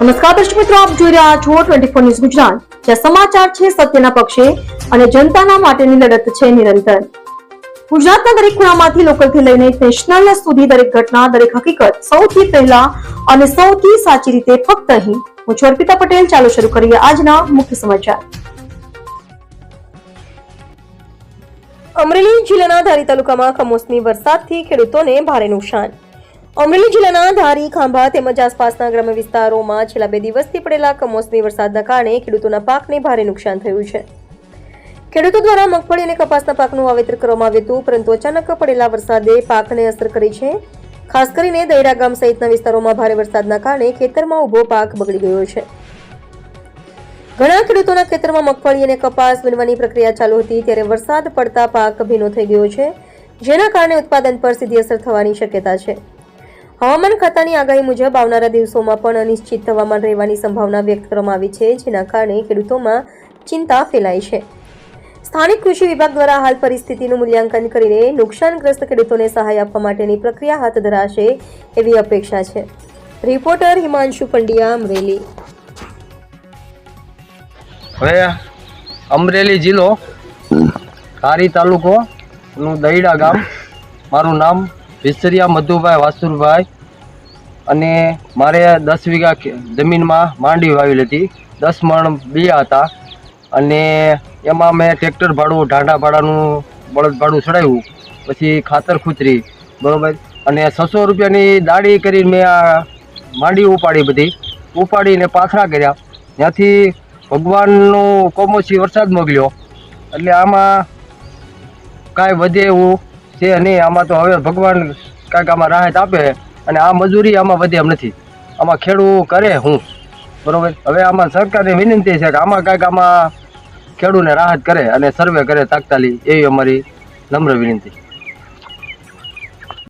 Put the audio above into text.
નમસ્કાર દર્શક મિત્રો, આપ જોઈ રહ્યા છો ટ્વેન્ટી ફોર ન્યૂઝ ગુજરાત. જ્યાં સમાચાર છે સત્યના પક્ષે અને જનતાના માટેની લડત છે નિરંતર. ગુજરાતના દરેક ખૂણામાંથી લોકલથી લઈને નેશનલ સુધી દરેક ઘટના, દરેક હકીકત સૌથી પહેલા અને સૌથી સાચી રીતે ફક્ત અહીં. હું છું અર્પિતા પટેલ, ચાલો શરૂ કરીએ આજના મુખ્ય સમાચાર. અમરેલી જિલ્લાના ધારી તાલુકામાં કમોસમી વરસાદથી ખેડૂતોને ભારે નુકસાન. અમરેલી જિલ્લાના ધારી, ખાંભા તેમજ આસપાસના ગ્રામ્ય વિસ્તારોમાં છેલ્લા બે દિવસથી પડેલા કમોસમી વરસાદના કારણે ખેડૂતોના પાકને ભારે નુકસાન થયું છે. ખેડૂતો દ્વારા મગફળી અને કપાસના પાકનું વાવેતર કરવામાં આવ્યું હતું, પરંતુ અચાનક પડેલા વરસાદે પાકને અસર કરી છે. ખાસ કરીને દૈરા ગામ સહિતના વિસ્તારોમાં ભારે વરસાદના કારણે ખેતરમાં ઊભો પાક બગડી ગયો છે. ઘણા ખેડૂતોના ખેતરમાં મગફળી અને કપાસ વીણવાની પ્રક્રિયા ચાલુ હતી, ત્યારે વરસાદ પડતા પાક ભીનો થઈ ગયો છે, જેના કારણે ઉત્પાદન પર સીધી અસર થવાની શક્યતા છે. હવામાન ખાતાની આગાહી મુજબ આવનારા દિવસોમાં પણ અનિશ્ચિત હવામાન રહેવાની સંભાવના વ્યક્ત કરવામાં આવી છે, જેના કારણે ખેડૂતોમાં ચિંતા ફેલાઈ છે. સ્થાનિક કૃષિ વિભાગ દ્વારા હાલ પરિસ્થિતિનું મૂલ્યાંકન કરીને નુકસાનગ્રસ્ત ખેડૂતોને સહાય આપવા માટેની પ્રક્રિયા હાથ ધરાશે એવી અપેક્ષા છે. રિપોર્ટર હિમાંશુ પંડ્યા, અમરેલી. અમરેલી જિલ્લો કારી તાલુકો નું દહીડા ગામ. મારું નામ વિસરિયા મધુભાઈ વાસુરભાઈ અને મારે દસ વીઘા જમીનમાં માંડી વાવેલી હતી. દસ મણ બિયા હતા. અને એમાં મેં ટ્રેક્ટર ભાડું, ઢાંઢા ભાડાનું બળદ ભાડું ચડાવ્યું. પછી ખાતર ખૂતરી. બરાબર? અને છસો રૂપિયાની દાડી કરીને મેં આ માંડી ઉપાડી બધી. ઉપાડીને પાથરા કર્યા. ત્યાંથી ભગવાનનો કોમોસી વરસાદ મોકલ્યો. એટલે આમાં કાંઈ વધે એવું છે નહીં. આમાં તો હવે ભગવાન કાંઈક આમાં રાહત આપે. અને આ મજૂરી આમાં વધે એમ નથી. આમાં ખેડૂ કરે હું. બરોબર? હવે આમાં સરકારને વિનંતી છે કે આમાં કાંઈક આમાં ખેડૂને રાહત કરે અને સર્વે કરે તાકતાલી એવી અમારી નમ્ર વિનંતી.